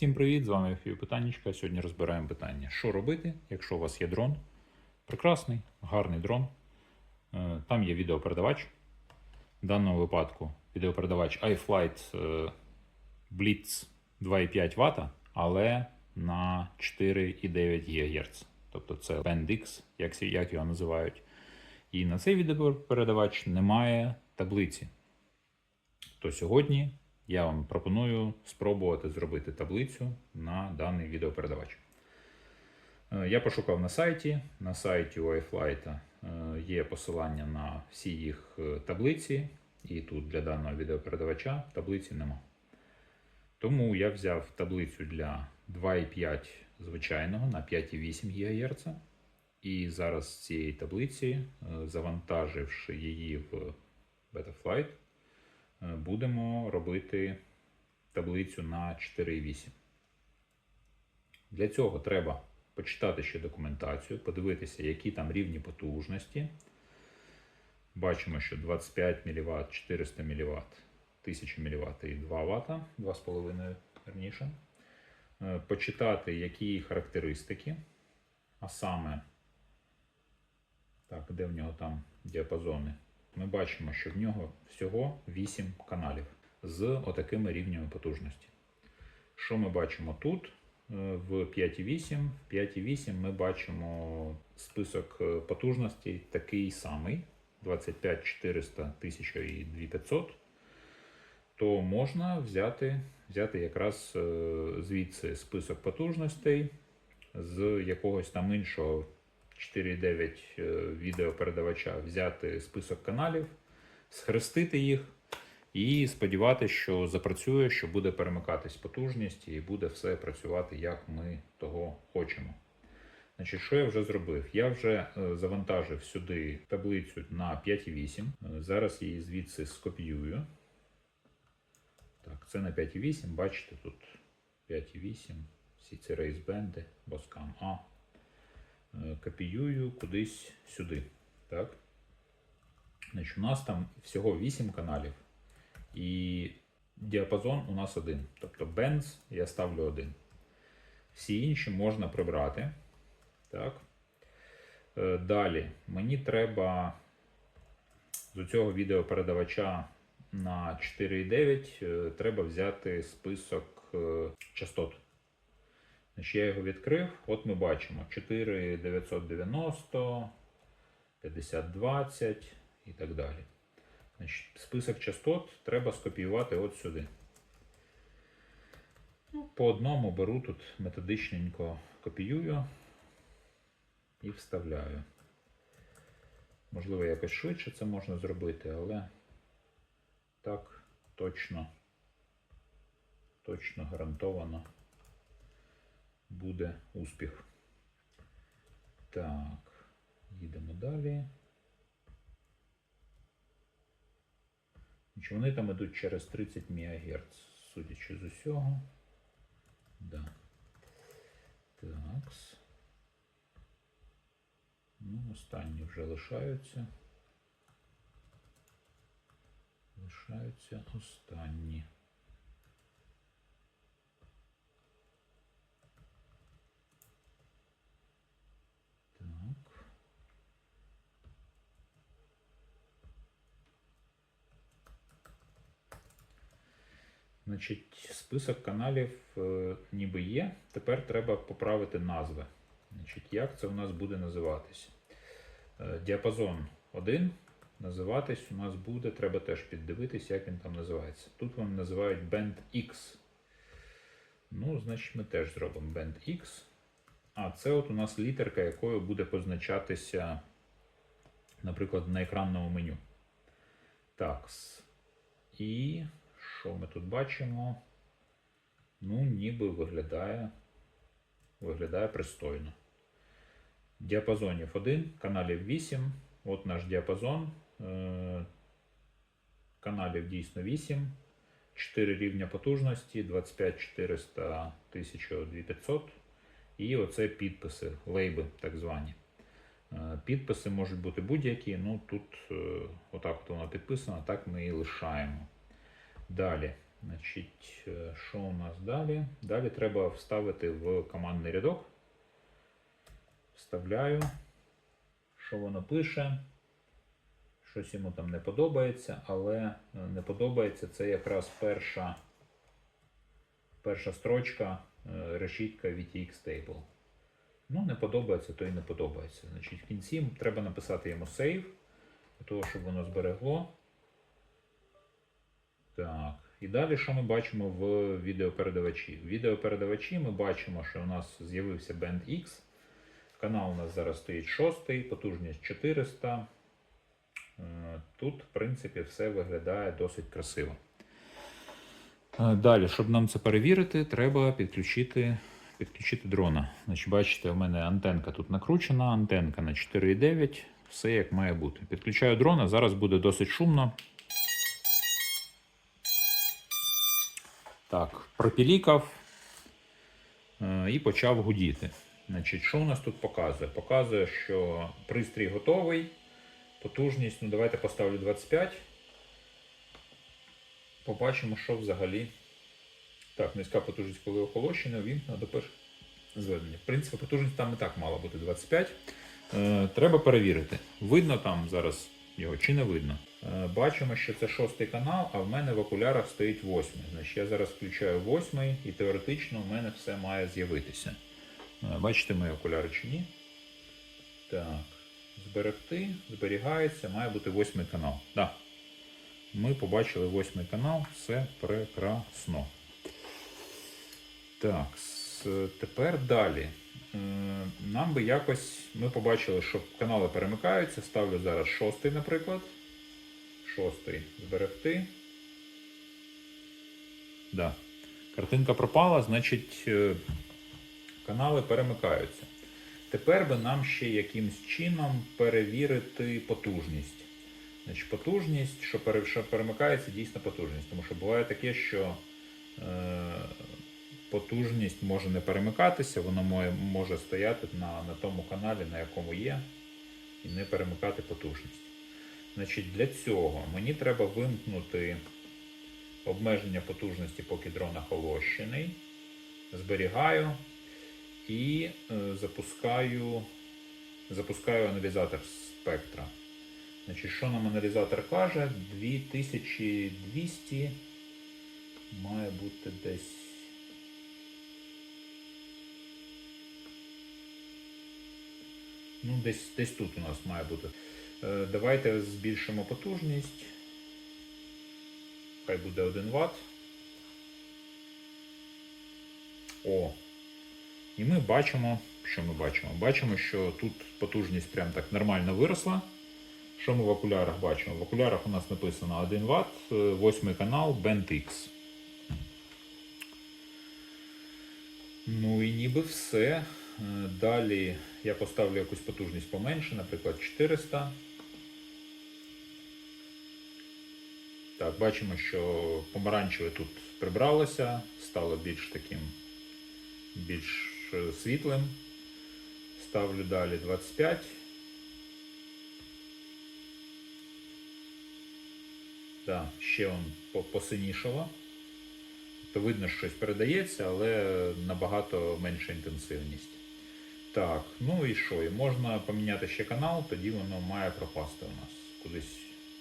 Всім привіт! З вами Питаннячка. Сьогодні розбираємо питання, що робити, якщо у вас є дрон. Прекрасний, гарний дрон. Е, Там є відеопередавач. В даному випадку відеопередавач iFlight е, Blitz 2,5 Вт, але на 4,9 ГГц. Тобто це BandX, як його називають. І на цей відеопередавач немає таблиці. То сьогодні я вам пропоную спробувати зробити таблицю на даний відеопередавач. Е, Я пошукав на сайті. На сайті у iFlight е, є посилання на всі їх е, таблиці, і тут для даного відеопередавача таблиці нема. Тому я взяв таблицю для 2,5 звичайного на 5,8 ГГц. І зараз з цієї таблиці, завантаживши її в Betaflight, будемо робити таблицю на 4,8. Для цього треба почитати ще документацію, подивитися, які там рівні потужності. Бачимо, що 25 мВт, 400 мВт, 1000 мВт і 2 Вт, 2,5 верніше. Е, Почитати, які характеристики, а саме, так, де в нього там діапазони. Ми бачимо, що в нього всього 8 каналів з отакими рівнями потужності. Що ми бачимо тут? Е, В 5.8. В 5.8 ми бачимо список е, потужностей такий самий: 25 400 1000 2500. То можна взяти, взяти якраз е, звідси список потужностей з якогось там іншого 4.9 е, відеопередавача, взяти список каналів, схрестити їх і сподіватися, що запрацює, що буде перемикатись потужність і буде все працювати, як ми того хочемо. Значить, що я вже зробив? Я вже е, завантажив сюди таблицю на 5.8. Е, Зараз її звідси скопіюю. Так, це на 5.8. Бачите, тут 5.8, всі ці рейсбенди, боскам А. Е, Копіюю кудись сюди. Так? Значить, у нас там всього 8 каналів. І діапазон у нас один. Тобто бенз я ставлю один. Всі інші можна прибрати. Так. Е, Далі мені треба з цього відеопередавача на 4.9 е, треба взяти список частот. Я його відкрив. От ми бачимо 4990, 5020 і так далі. Значить, список частот треба скопіювати от сюди. Ну, по одному беру тут методичненько копіюю і вставляю. Можливо, якось швидше це можна зробити, але так точно, точно гарантовано буде успіх. Так, їдемо далі. Значить, Вони там йдуть через 30 МГц, судячи з усього. Да. Такс. Ну, останні вже лишаються. Лишаються останні. Так. Значить, список каналів е, ніби є. Тепер треба поправити назви. Значить, як це у нас буде називатись? Е, діапазон 1 називатись у нас буде, треба теж піддивитись, як він там називається. Тут вони називають Band X. Ну, значить, ми теж зробимо Band X. А, це от у нас літерка, якою буде позначатися, наприклад, на екранному меню. Так. І що ми тут бачимо? Ну, ніби виглядає, виглядає пристойно. Діапазонів 1, каналів 8. От наш діапазон. Е, Каналів дійсно 8. 4 рівня потужності, 25 400 1500. І оце підписи, лейби так звані. Е, Підписи можуть бути будь-які. Ну тут е, отак от воно підписано, так ми і лишаємо. Далі. Значить, е, що у нас далі? Далі треба вставити в командний рядок. Вставляю, що воно пише. Щось йому там не подобається, але е, не подобається це якраз перша, перша строчка е, решітка VTX Table. Ну, не подобається, то і не подобається. Значить, в кінці треба написати йому save, для того, щоб воно зберегло. Так. І далі, що ми бачимо в відеопередавачі? В відеопередавачі ми бачимо, що у нас з'явився Band X. Канал у нас зараз стоїть 6, потужність 400. Е, Тут, в принципі, все виглядає досить красиво. Е, Далі, щоб нам це перевірити, треба підключити, підключити дрона. Значить, бачите, у мене антенка тут накручена, антенка на 4,9, все як має бути. Підключаю дрона, зараз буде досить шумно. Так, пропілікав е, і почав гудіти. Значить, що у нас тут показує? Показує, що пристрій готовий. Потужність, ну давайте поставлю 25. Побачимо, що взагалі. Так, низька потужність, коли охолощена, він до першого зведення. В принципі, потужність там і так мала бути 25. Е, треба перевірити. Видно там зараз його чи не видно. Е, бачимо, що це шостий канал, а в мене в окулярах стоїть восьмий. Значить, я зараз включаю восьмий і теоретично в мене все має з'явитися. Е, бачите мої окуляри чи ні? Так. Зберегти, зберігається, має бути восьмий канал. Да. Ми побачили восьмий канал, все прекрасно. Так, тепер далі. Е, Нам би якось. Ми побачили, що канали перемикаються. Ставлю зараз шостий, наприклад. Шостий зберегти. Да. Картинка пропала, значить, е, канали перемикаються. Тепер би нам ще якимсь чином перевірити потужність. Значить, потужність, що, перемикається дійсно потужність. Тому що буває таке, що е, потужність може не перемикатися, воно може, може стояти на, на тому каналі, на якому є, і не перемикати потужність. Значить, для цього мені треба вимкнути обмеження потужності, поки дрон охолощений. Зберігаю і е, запускаю, запускаю аналізатор спектра. Значить, що нам аналізатор каже? 2200 має бути десь. Ну, десь, десь тут у нас має бути. Е, Давайте збільшимо потужність. Хай буде 1 Вт. О, і ми бачимо, що ми бачимо? Бачимо, що тут потужність прям так нормально виросла. Що ми в окулярах бачимо? В окулярах у нас написано 1 Вт, 8 канал, Band X. Ну і ніби все. Е, Далі я поставлю якусь потужність поменше, наприклад, 400. Так, бачимо, що помаранчеве тут прибралося, стало більш таким більш е, світлим. Ставлю далі 25. Так, ще он по- посинішало. То видно, що щось передається, але набагато менша інтенсивність. Так, ну і що? І можна поміняти ще канал, тоді воно має пропасти у нас. Кудись,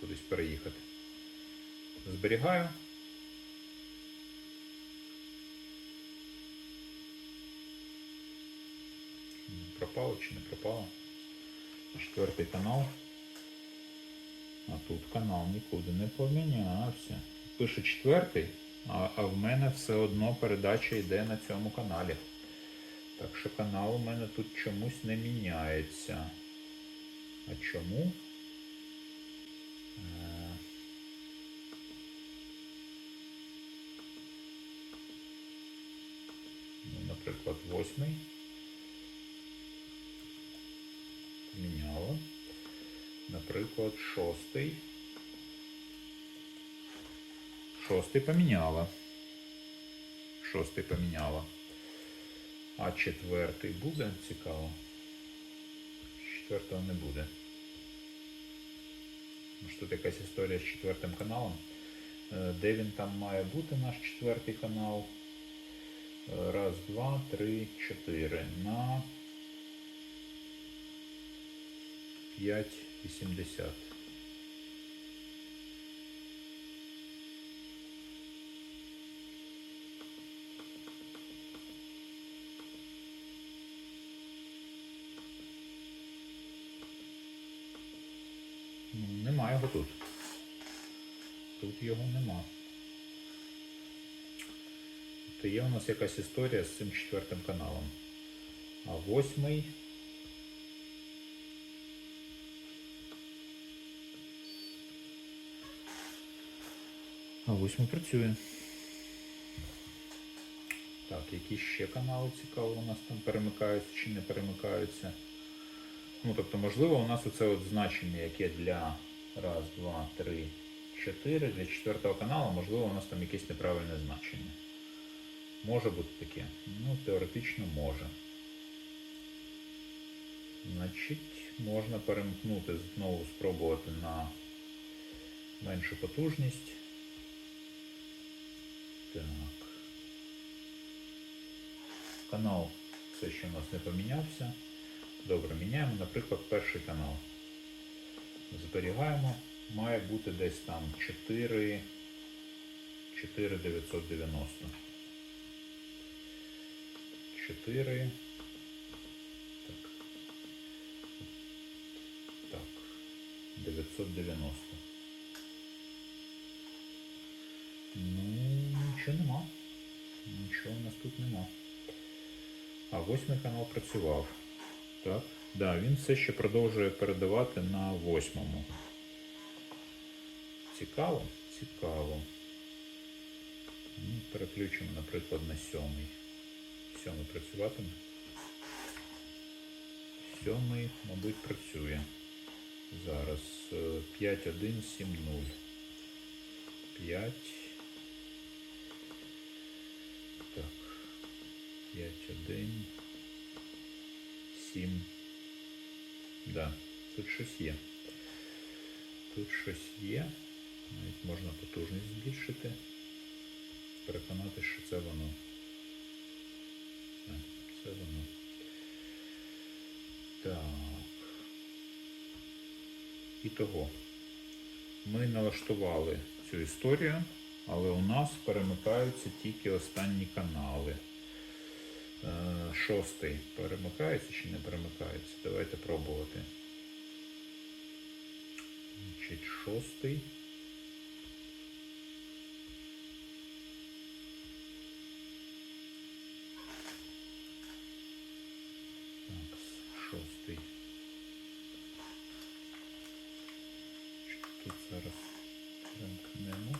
кудись переїхати. Зберігаю. Пропало чи не пропало? Четвертий канал. А тут канал нікуди не помінявся. Пише четвертий, а, а в мене все одно передача йде на цьому каналі. Так що канал у мене тут чомусь не міняється. А чому? Е, Ну, наприклад, восьмий. Поміняло. Наприклад, шостий. Шостий поміняла. Шостий поміняла. А четвертий буде? Цікаво. Четвертого не буде. Може тут якась історія з четвертим каналом. Е, Де він там має бути, наш четвертий канал? Е, Раз, два, три, чотири. На 5,80. Ну, Нема його тут. Тут його нема. То є у нас якась історія з цим четвертим каналом. А восьмий. А восьмий працює. Так, які ще канали цікаво у нас там перемикаються чи не перемикаються. Ну, тобто, можливо, у нас оце от значення, яке для раз, два, три, чотири, для четвертого каналу, можливо, у нас там якесь неправильне значення. Може бути таке. Ну, теоретично може. Значить, можна перемкнути, знову спробувати на меншу потужність. Так. Канал все ще у нас не помінявся. Добре, міняємо, наприклад, перший канал. Зберігаємо. Має бути десь там 4, 4990. 4. Так. Так. 990. Ну, нічого нема. Нічого у нас тут нема. А восьмий канал працював. Так. Да, він все ще продовжує передавати на восьмому. Цікаво? Цікаво. Ну, переключимо, наприклад, на сьомий. Сьомий працюватиме. Сьомий, мабуть, працює. Зараз е, 5.1.7.0. 5. Так. 5.1. 7. Да, тут щось є. Тут щось є. Навіть можна потужність збільшити. Переконати, що це воно. Так, це воно. Так. І того. Ми налаштували цю історію, але у нас перемикаються тільки останні канали. Е, Шостий перемикається чи не перемикається? Давайте пробувати. Значить, шостий. Так, шостий. Тут зараз перемкнемо.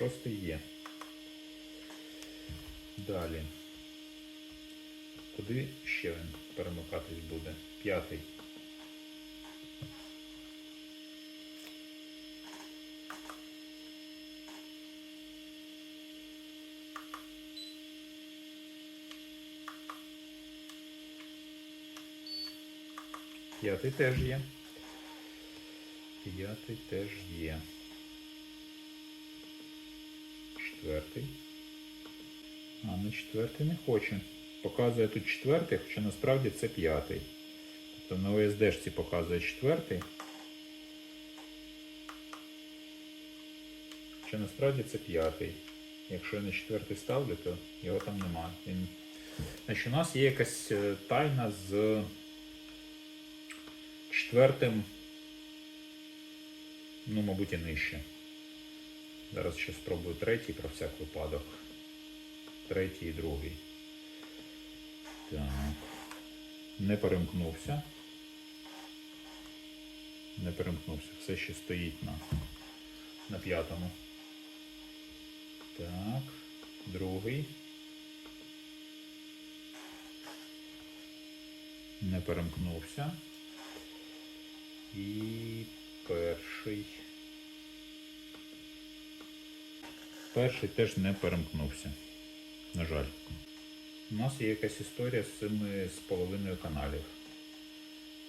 Шостий є. Далі. Куди ще він перемикатись буде? П'ятий. П'ятий теж є. П'ятий теж є. Четвертий. А, ну четвертий не хоче. Показує тут четвертий, хоча насправді це п'ятий. Тобто на OSD-шці показує четвертий. Хоча насправді це п'ятий. Якщо я на четвертий ставлю, то його там немає. Він... Значить, у нас є якась е, тайна з четвертим, ну, мабуть, і нижче. Зараз ще спробую третій про всяк випадок. Третій і другий. Так. Не перемкнувся. Не перемкнувся. Все ще стоїть на, на п'ятому. Так. Другий. Не перемкнувся. І перший. Перший теж не перемкнувся. На жаль. У нас є якась історія з цими з половиною каналів.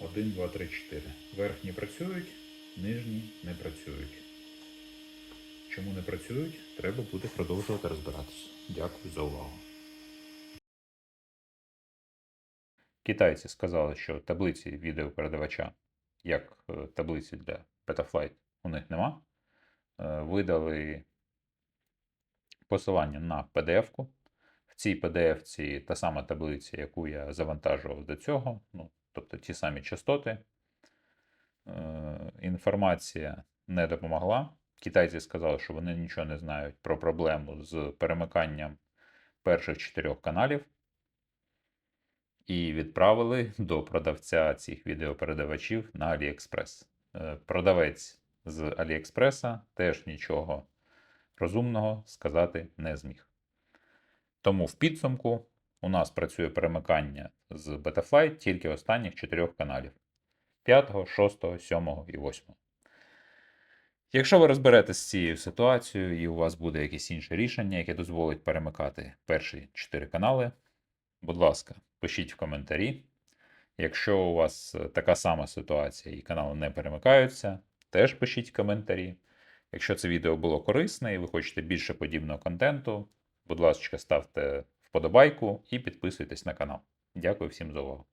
1, 2, 3, 4. Верхні працюють, нижні не працюють. Чому не працюють, треба буде продовжувати розбиратися. Дякую за увагу. Китайці сказали, що таблиці відеопередавача, як е, таблиці для Betaflight, у них нема. Е, Видали посилання на PDF-ку. В цій PDF-ці та сама таблиця, яку я завантажував до цього, ну, тобто ті самі частоти. Е, Інформація не допомогла. Китайці сказали, що вони нічого не знають про проблему з перемиканням перших чотирьох каналів. І відправили до продавця цих відеопередавачів на AliExpress. Е, Продавець з AliExpress теж нічого розумного сказати не зміг. Тому в підсумку у нас працює перемикання з Betaflight тільки останніх чотирьох каналів: 5, 6, 7 і 8. Якщо ви розберетесь з цією ситуацією і у вас буде якесь інше рішення, яке дозволить перемикати перші 4 канали, будь ласка, пишіть в коментарі. Якщо у вас е, така сама ситуація і канали не перемикаються, теж пишіть коментарі. Якщо це відео було корисне і ви хочете більше подібного контенту, будь ласка, ставте вподобайку і підписуйтесь на канал. Дякую всім за увагу.